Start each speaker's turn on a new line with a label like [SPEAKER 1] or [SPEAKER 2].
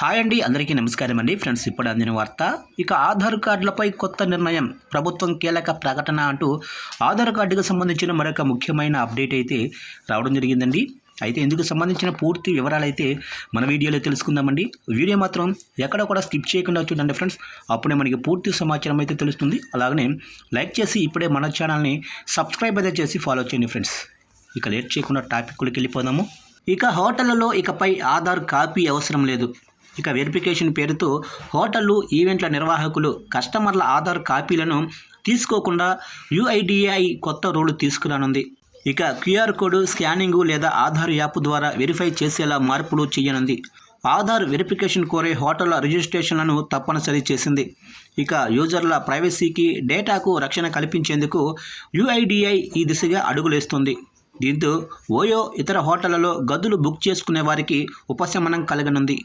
[SPEAKER 1] Hi అండి అందరికీ నమస్కారం అండి. ఫ్రెండ్స్ ఇప్పుడు అందిన వార్త ఇక ఆధార్ కార్డులపై కొత్త నిర్ణయం ప్రభుత్వం కీలక ప్రకటన అంటూ ఆధార్ కార్డుకు సంబంధించిన మరొక ముఖ్యమైన అప్డేట్ అయితే రావడం జరిగిందండి. అయితే ఇందుకు సంబంధించిన పూర్తి వివరాలు అయితే మన వీడియోలో తెలుసుకుందామండి. వీడియో మాత్రం ఎక్కడ కూడా స్కిప్ చేయకుండా చూడండి ఫ్రెండ్స్. అప్పుడే మనకి పూర్తి సమాచారం అయితే తెలుస్తుంది. అలాగనే లైక్ చేసి ఇప్పుడే మన ఛానల్ని సబ్స్క్రైబ్ అయితే చేసి ఫాలో చేయండి ఫ్రెండ్స్. ఇక లేట్ చేయకుండా టాపిక్లోకి వెళ్ళిపోదాము. ఇక హోటళ్ళలో ఇకపై ఆధార్ కాపీ అవసరం లేదు. ఇక వెరిఫికేషన్ పేరుతో హోటళ్ళు ఈవెంట్ల నిర్వాహకులు కస్టమర్ల ఆధార్ కాపీలను తీసుకోకుండా యుఐడిఏఐ కొత్త రూల్ తీసుకురానుంది. ఇక క్యూఆర్ కోడ్ స్కానింగ్ లేదా ఆధార్ యాప్ ద్వారా వెరిఫై చేసేలా మార్పులు చేయనుంది. ఆధార్ వెరిఫికేషన్ కోరే హోటళ్ళ రిజిస్ట్రేషన్లను తప్పనిసరి చేసింది. ఇక యూజర్ల ప్రైవసీకి డేటాకు రక్షణ కల్పించేందుకు యుఐడిఐ ఈ దిశగా అడుగులేస్తుంది. దీంతో ఓయో ఇతర హోటళ్ళలో గదులు బుక్ చేసుకునే వారికి ఉపశమనం కలగనుంది.